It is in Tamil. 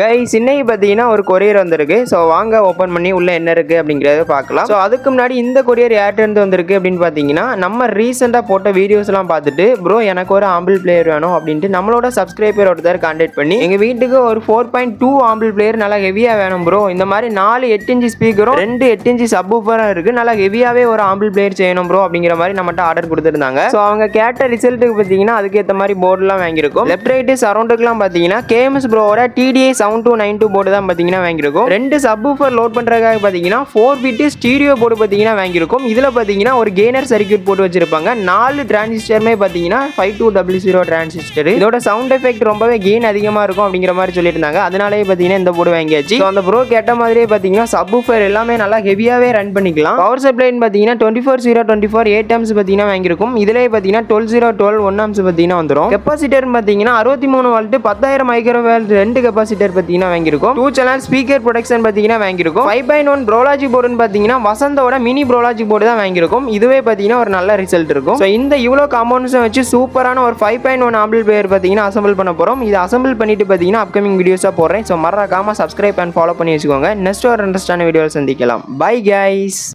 கைஸ் இன்னைக்கு பார்த்தீங்கன்னா ஒரு கொரியர் வந்திருக்கு. ஸோ வாங்க ஓப்பன் பண்ணி உள்ளே என்ன இருக்குது அப்படிங்கிறத பார்க்கலாம். ஸோ அதுக்கு முன்னாடி இந்த கொரியர் யார்கிட்ட வந்திருக்கு அப்படின்னு பார்த்தீங்கன்னா நம்ம ரீசெண்டாக போட்ட வீடியோஸ்லாம் பார்த்துட்டு ப்ரோ எனக்கு ஒரு ஆம்பிள் பிளேயர் வேணும் அப்படின்ட்டு நம்மளோட சப்ஸ்கிரைபர் ஒருத்தர் கான்டாக்ட் பண்ணி எங்கள் வீட்டுக்கு ஒரு four point two amplifier நல்லா ஹெவியாக வேணும் ப்ரோ இந்த மாதிரி நாலு எட்டு இன்ச்சு ஸ்பீக்கரும் ரெண்டு எட்டு இன்ச்சு சப்வூஃபரும் இருக்குது நல்லா ஹெவியாகவே ஒரு ஆம்பிள் பிளேயர் செய்யணும் ப்ரோ அப்படிங்கிற மாதிரி நம்மகிட்ட ஆர்டர் கொடுத்துருந்தாங்க. ஸோ அவங்க கேட்ட ரிசல்ட்டுக்கு பார்த்தீங்கன்னா அதுக்கேற்ற மாதிரி போர்டுலாம் வாங்கியிருக்கும். லெஃப்ட் ரைட்டு சரௌண்டுக்குலாம் பார்த்தீங்கன்னா KMS ப்ரோவோட DTS seven two nine two board தான் பார்த்தீங்கன்னா வாங்கியிருக்கும். ரெண்டு சப்வூஃபர் லோட் பண்ணுறதுக்காக பார்த்தீங்கன்னா ஃபோர் பிட்டு ஸ்டீரியோ போர்டு பார்த்தீங்கன்னா வாங்கியிருக்கும். இதில் பார்த்தீங்கன்னா ஒரு கெய்னர் சர்க்யூட் போட்டு வச்சிருப்பாங்க. நாலு டிரான்சிஸ்டருமே பார்த்தீங்கன்னா five two double zero transistor இதோட சவுண்ட் எஃபெக்ட் ரொம்பவே கெயின் அதிகமாக இருக்கும் அப்படிங்கிற மாதிரி சொல்லியிருந்தாங்க. அதனாலேயே பார்த்தீங்கன்னா இந்த போர்டு வாங்கியாச்சு. அந்த ப்ரோ கேட்ட மாதிரியே பார்த்தீங்கன்னா சப்வூஃபர் எல்லாமே நல்லா ஹெவியாகவே ரன் பண்ணிக்கலாம். பவர் சப்ளைன்னு பார்த்தீங்கன்னா twenty four zero twenty four eight amps பார்த்தீங்கன்னா வாங்கியிருக்கும். இதிலே பார்த்தீங்கன்னா twelve zero twelve one amps பார்த்தீங்கன்னா வந்துடும் கெப்பாசிட்டர் பார்த்தீங்கன்னா அறுபத்தி மூணு வால்ட்டு பத்தாயிரம் மைக்ரோ வேல் ரெண்டு கெப்பாசிட்டர் பார்த்தீங்கன்னா வாங்கியிருக்கும். டூ சேனல் ஸ்பீக்கர் ப்ரொடக்ஷன் பார்த்தீங்கன்னா வாங்கியிருக்கும். ஃபைவ் பாயிண்ட் ஒன் ப்ரோலாஜி போர்டுன்னு பார்த்தீங்கன்னா வசந்தோட மினி ப்ரோலாஜி போர்டு தான் வாங்கியிருக்கும். இதுவே பார்த்தீங்கன்னா ஒரு நல்ல ரிசல்ட் இருக்கும். ஸோ இந்த இவ்வளோ காம்பவுண்ட்ஸும் வச்சு சூப்பரான ஒரு five point one amplifier பார்த்தீங்கன்னா அசம்பிள் பண்ண போகிறோம் இது அசம்பிள் பண்ணிட்டு பார்த்தீங்கன்னா அப்கமிங் வீடியோஸாக போடுறேன். ஸோ மறக்காம சப்ஸ்கிரைப் அண்ட் ஃபாலோ பண்ணி வச்சுக்கோங்க. நெக்ஸ்ட் ஒரு இன்ட்ரெஸ்டான வீடியோவில் சந்திக்கலாம். Bye guys